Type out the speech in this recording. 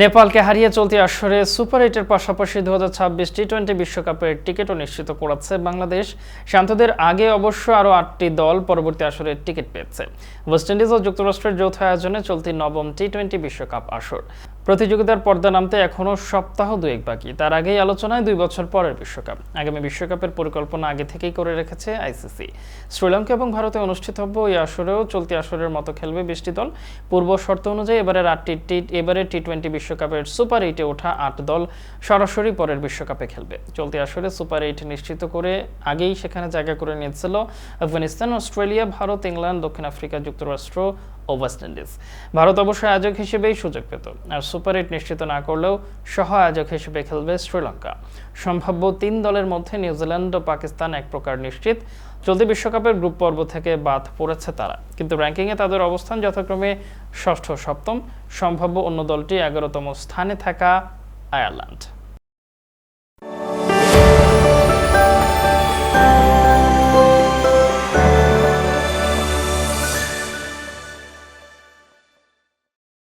নেপালকে হারিয়ে চলতি আসরে সুপার এইটের পাশাপাশি দু হাজার ছাব্বিশ টি টোয়েন্টি বিশ্বকাপের টিকিটও নিশ্চিত করেছে বাংলাদেশ। শান্তদের আগে অবশ্য আরও আটটি দল পরবর্তী আসরের টিকিট পেয়েছে। ওয়েস্ট ইন্ডিজ ও যুক্তরাষ্ট্রের যৌথ আয়োজনে চলতি নবম টি টোয়েন্টি বিশ্বকাপ আসর। প্রতিযোগিতার পর্দা নামতে এখনও সপ্তাহ দুয়েক বাকি। তার আগেই আলোচনায় দুই বছর পরের বিশ্বকাপ। আগামী বিশ্বকাপের পরিকল্পনা আগে থেকেই করে রেখেছে আইসিসি। শ্রীলঙ্কা এবং ভারতে অনুষ্ঠিতব্য এই আসরেও চলতি আসরের মতো খেলবে বিশটি দল। পূর্ব শর্ত অনুযায়ী এবারের আটটি টি এবারে টি টোয়েন্টি বিশ্বকাপের সুপার এইটে ওঠা আট দল সরাসরি পরের বিশ্বকাপে খেলবে। চলতি আসরে সুপার এইট নিশ্চিত করে আগেই সেখানে জায়গা করে নিয়েছিল আফগানিস্তান, অস্ট্রেলিয়া, ভারত, ইংল্যান্ড, দক্ষিণ আফ্রিকা, যুক্তরাষ্ট্র ওয়েস্ট ইন্ডিজ ভারত অবশ্য আয়োজক হিসেবেই সুযোগ পেত, আর সুপার এইট নিশ্চিত না করলেও সহ আয়োজক হিসেবে খেলবে শ্রীলঙ্কা। সম্ভাব্য তিন দলের মধ্যে নিউজিল্যান্ড ও পাকিস্তান এক প্রকার নিশ্চিত। চলতি বিশ্বকাপের গ্রুপ পর্ব থেকে বাদ পড়েছে তারা। কিন্তু র্যাঙ্কিংয়ে তাদের অবস্থান যথাক্রমে ষষ্ঠ সপ্তম। সম্ভাব্য অন্য দলটি এগারোতম স্থানে থাকা আয়ারল্যান্ড।